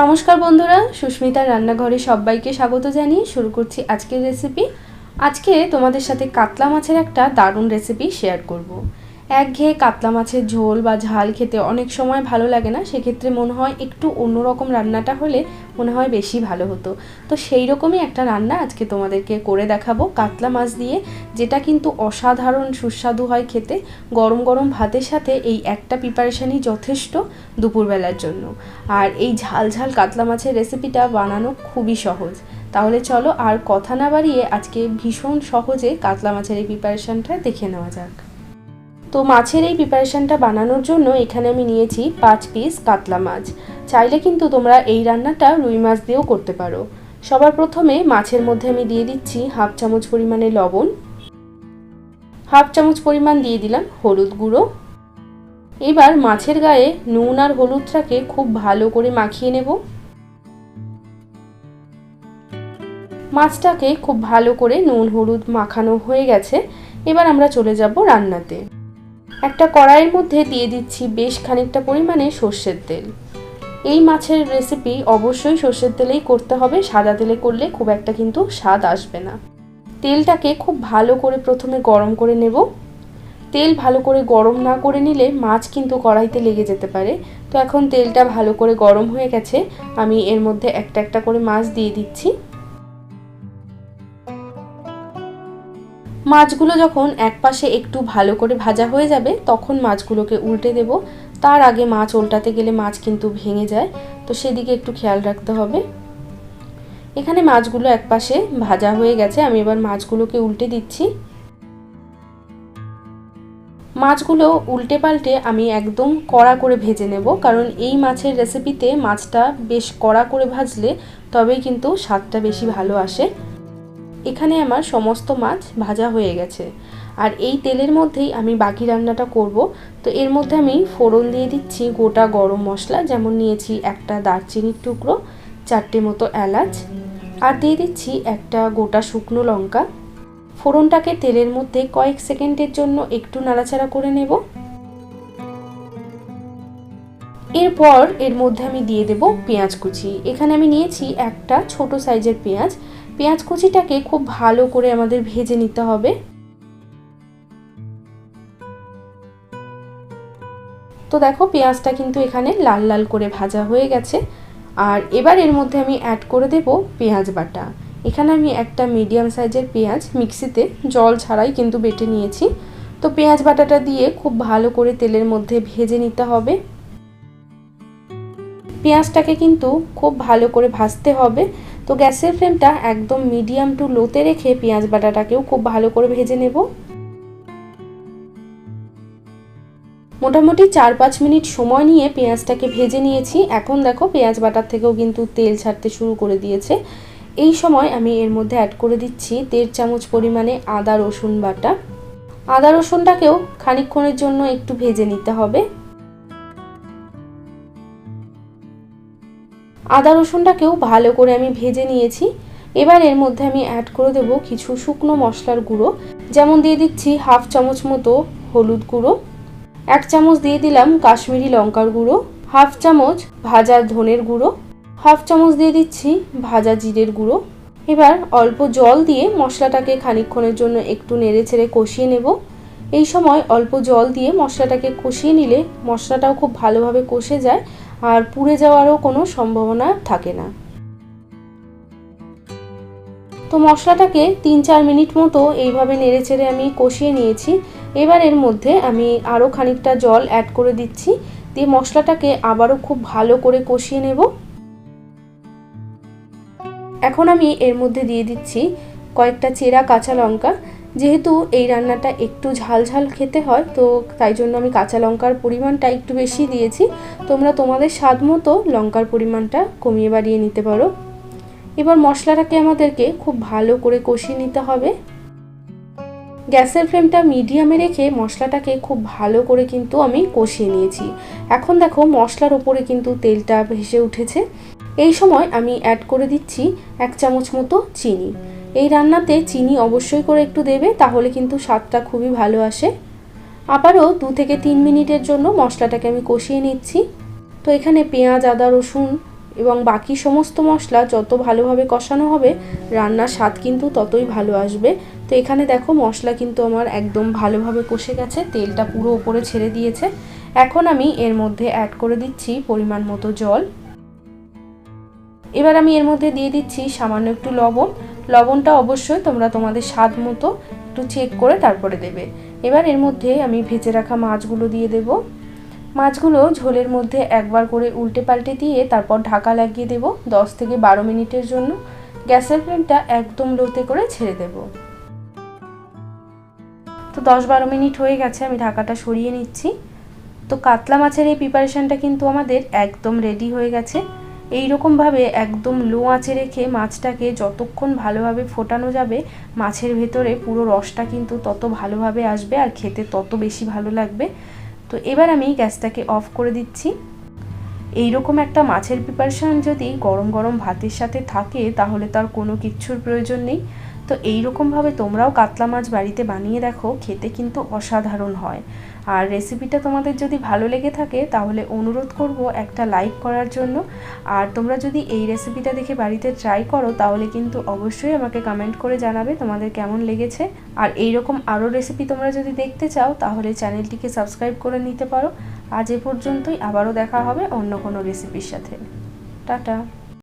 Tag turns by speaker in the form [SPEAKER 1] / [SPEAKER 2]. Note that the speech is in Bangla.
[SPEAKER 1] নমস্কার বন্ধুরা, সুস্মিতার রান্নাঘরে সবাইকে স্বাগত জানিয়ে শুরু করছি আজকের রেসিপি আজকে তোমাদের সাথে কাতলা মাছের একটা দারুণ রেসিপি শেয়ার করব। একঘেয়ে কাতলা মাছের ঝোল বা ঝাল খেতে অনেক সময় ভালো লাগে না, সেক্ষেত্রে মনে হয় একটু অন্যরকম রান্নাটা হলে মনে হয় বেশি ভালো হতো। তো সেই রকমই একটা রান্না আজকে তোমাদেরকে করে দেখাবো। কাতলা মাছ দিয়ে যেটা কিন্তু অসাধারণ সুস্বাদু হয় খেতে, গরম গরম ভাতের সাথে এই একটা প্রিপারেশানই যথেষ্ট দুপুরবেলার জন্য। আর এই ঝাল ঝাল কাতলা মাছের রেসিপিটা বানানো খুবই সহজ। তাহলে চলো আর কথা না বাড়িয়ে আজকে ভীষণ সহজে কাতলা মাছের এই প্রিপারেশানটা দেখে নেওয়া যাক। তো মাছের এই প্রিপারেশানটা বানানোর জন্য এখানে আমি নিয়েছি পাঁচ পিস কাতলা মাছ। চাইলে কিন্তু তোমরা এই রান্নাটা রুই মাছ দিয়েও করতে পারো। সবার প্রথমে মাছের মধ্যে আমি দিয়ে দিচ্ছি হাফ চামচ পরিমাণে লবণ। হাফ চামচ পরিমাণ দিয়ে দিলাম হলুদ গুঁড়ো। এবার মাছের গায়ে নুন আর হলুদটাকে খুব ভালো করে মাখিয়ে নেব। মাছটাকে খুব ভালো করে নুন হলুদ মাখানো হয়ে গেছে। এবার আমরা চলে যাব রান্নাতে। একটা কড়াইয়ের মধ্যে দিয়ে দিচ্ছি বেশ খানিকটা পরিমাণে সর্ষের তেল। এই মাছের রেসিপি অবশ্যই সর্ষের তেলেই করতে হবে, সাদা তেলে করলে খুব একটা কিন্তু স্বাদ আসবে না। তেলটাকে খুব ভালো করে প্রথমে গরম করে নেব। তেল ভালো করে গরম না করে নিলে মাছ কিন্তু কড়াইতে লেগে যেতে পারে। তো এখন তেলটা ভালো করে গরম হয়ে গেছে, আমি এর মধ্যে একটা একটা করে মাছ দিয়ে দিচ্ছি। মাছগুলো যখন এক পাশে একটু ভালো করে ভাজা হয়ে যাবে, তখন মাছগুলোকে উল্টে দেব। তার আগে মাছ উল্টাতে গেলে মাছ কিন্তু ভেঙে যায়। তো সেদিকে একটু খেয়াল রাখতে হবে। এখানে মাছগুলো এক পাশে ভাজা হয়ে গেছে। আমি এবার মাছগুলোকে উল্টে দিচ্ছি। মাছগুলো উল্টে পাল্টে আমি একদম কড়া করে ভেজে নেব। কারণ এই মাছের রেসিপিতে মাছটা বেশ কড়া করে ভাজলে তবেই কিন্তু স্বাদটা বেশি ভালো আসে। এখানে আমার সমস্ত মাছ ভাজা হয়ে গেছে। আর এই তেলের মধ্যেই আমি বাকি রান্নাটা করব। তো এর মধ্যে আমি ফোড়ন দিয়ে দিচ্ছি গোটা গরম মশলা, যেমন নিয়েছি একটা দারচিনির টুকরো, চারটে মতো এলাচ, আর দিয়ে দিচ্ছি একটা গোটা শুকনো লঙ্কা। ফোড়নটাকে তেলের মধ্যে কয়েক সেকেন্ডের জন্য একটু নাড়াচাড়া করে নেব। এরপর এর মধ্যে আমি দিয়ে দেব পেঁয়াজ কুচি। এখানে আমি নিয়েছি একটা ছোট সাইজের পেঁয়াজ। পেঁয়াজ কুচিটাকে খুব ভালো করে আমাদের ভেজে নিতে হবে। তো দেখো, পেঁয়াজটা কিন্তু এখানে লাল লাল করে ভাজা হয়ে গেছে। আর এবার এর মধ্যে আমি অ্যাড করে দেব পেঁয়াজ বাটা। এখানে আমি একটা মিডিয়াম সাইজের পেঁয়াজ মিক্সিতে জল ছাড়াই কিন্তু বেটে নিয়েছি। তো পেঁয়াজ বাটাটা দিয়ে খুব ভালো করে তেলের মধ্যে ভেজে নিতে হবে। পেঁয়াজটাকে কিন্তু খুব ভালো করে ভাজতে হবে। তো গ্যাসের ফ্লেমটা একদম মিডিয়াম টু লোতে রেখে পেঁয়াজ বাটাটাকেও খুব ভালো করে ভেজে নেব। মোটামুটি চার পাঁচ মিনিট সময় নিয়ে পেঁয়াজটাকে ভেজে নিয়েছি। এখন দেখো পেঁয়াজ বাটার থেকেও কিন্তু তেল ছাড়তে শুরু করে দিয়েছে। এই সময় আমি এর মধ্যে অ্যাড করে দিচ্ছি দেড় চামচ পরিমাণে আদা রসুন বাটা। আদা রসুনটাকেও খানিকক্ষণের জন্য একটু ভেজে নিতে হবে। আদা রসুনটাকেও ভালো করে আমি ভেজে নিয়েছি। এবার এর মধ্যে আমি অ্যাড করে দেব কিছু শুকনো মশলার গুঁড়ো। যেমন দিয়ে দিচ্ছি হাফ চামচ মতো হলুদ গুঁড়ো। এক চামচ দিয়ে দিলাম কাশ্মীরি লঙ্কার গুঁড়ো। হাফ চামচ ভাজা ধনের গুঁড়ো। হাফ চামচ দিয়ে দিচ্ছি ভাজা জিরের গুঁড়ো। এবার অল্প জল দিয়ে মশলাটাকে খানিকক্ষণের জন্য একটু নেড়ে ছেড়ে কষিয়ে নেব। এই সময় অল্প জল দিয়ে মশলাটাকে কষিয়ে নিলে মশলাটাও খুব ভালোভাবে কষে যায়। আর পুড়ে যাওয়ারও কোনো সম্ভাবনা থাকে না। তো মশলাটাকে তিন চার মিনিট মতো এইভাবে নেড়ে চেড়ে আমি কষিয়ে নিয়েছি। এবার এর মধ্যে আমি আরও খানিকটা জল অ্যাড করে দিচ্ছি। দিয়ে মশলাটাকে আবারও খুব ভালো করে কষিয়ে নেব। এখন আমি এর মধ্যে দিয়ে দিচ্ছি কয়েকটা চেরা কাঁচা লঙ্কা। যেহেতু এই রান্নাটা একটু ঝাল ঝাল খেতে হয়, তো তাই জন্য আমি কাঁচা লঙ্কার পরিমাণটা একটু বেশি দিয়েছি। তোমরা তোমাদের স্বাদ মতো লঙ্কার পরিমাণটা কমিয়ে বাড়িয়ে নিতে পারো। এবার মশলাটাকে আমাদেরকে খুব ভালো করে কষিয়ে নিতে হবে। গ্যাসের ফ্লেমটা মিডিয়ামে রেখে মশলাটাকে খুব ভালো করে কিন্তু আমি কষিয়ে নিয়েছি। এখন দেখো মশলার ওপরে কিন্তু তেলটা ভেসে উঠেছে। এই সময় আমি অ্যাড করে দিচ্ছি এক চামচ মতো চিনি। এই রান্নাতে চিনি অবশ্যই করে একটু দেবে, তাহলে কিন্তু স্বাদটা খুবই ভালো আসে। আবারও দু থেকে তিন মিনিটের জন্য মশলাটাকে আমি কষিয়ে নিচ্ছি। তো এখানে পেঁয়াজ, আদা, রসুন এবং বাকি সমস্ত মশলা যত ভালোভাবে কষানো হবে, রান্নার স্বাদ কিন্তু ততই ভালো আসবে। তো এখানে দেখো মশলা কিন্তু আমার একদম ভালোভাবে কষে গেছে, তেলটা পুরো ওপরে ছেড়ে দিয়েছে। এখন আমি এর মধ্যে অ্যাড করে দিচ্ছি পরিমাণ মতো জল। এবার আমি এর মধ্যে দিয়ে দিচ্ছি সামান্য একটু লবণ। লবণটা অবশ্যই তোমরা তোমাদের স্বাদ মতো একটু চেক করে তারপরে দেবে। এবার এর মধ্যে আমি ভেজে রাখা মাছগুলো দিয়ে দেব। মাছগুলো ঝোলের মধ্যে একবার করে উল্টে পাল্টে দিয়ে তারপর ঢাকা লাগিয়ে দেব দশ থেকে বারো মিনিটের জন্য। গ্যাসের ফ্লেমটা একদম লোতে করে ছেড়ে দেব। তো দশ বারো মিনিট হয়ে গেছে, আমি ঢাকাটা সরিয়ে নিচ্ছি। তো কাতলা মাছের এই প্রিপারেশানটা কিন্তু আমাদের একদম রেডি হয়ে গেছে। এই রকমভাবে একদম লো আঁচে রেখে মাছটাকে যতক্ষণ ভালোভাবে ফোটানো যাবে, মাছের ভেতরে পুরো রসটা কিন্তু তত ভালোভাবে আসবে আর খেতে তত বেশি ভালো লাগবে। তো এবার আমি গ্যাসটাকে অফ করে দিচ্ছি। এই রকম একটা মাছের প্রিপারেশান যদি গরম গরম ভাতের সাথে থাকে, তাহলে তার কোনো কিচ্ছুর প্রয়োজন নেই। তো এই রকমভাবে তোমরাও কাতলা মাছ বাড়িতে বানিয়ে দেখো, খেতে কিন্তু অসাধারণ হয়। আর রেসিপিটা তোমাদের যদি ভালো লেগে থাকে, তাহলে অনুরোধ করব একটা লাইক করার জন্য। আর তোমরা যদি এই রেসিপিটা দেখে বাড়িতে ট্রাই করো, তাহলে কিন্তু অবশ্যই আমাকে কমেন্ট করে জানাবে তোমাদের কেমন লেগেছে। আর এই রকম আরও রেসিপি তোমরা যদি দেখতে চাও, তাহলে চ্যানেলটিকে সাবস্ক্রাইব করে নিতে পারো। আজ এ পর্যন্তই, আবারও দেখা হবে অন্য কোনো রেসিপির সাথে। টাটা!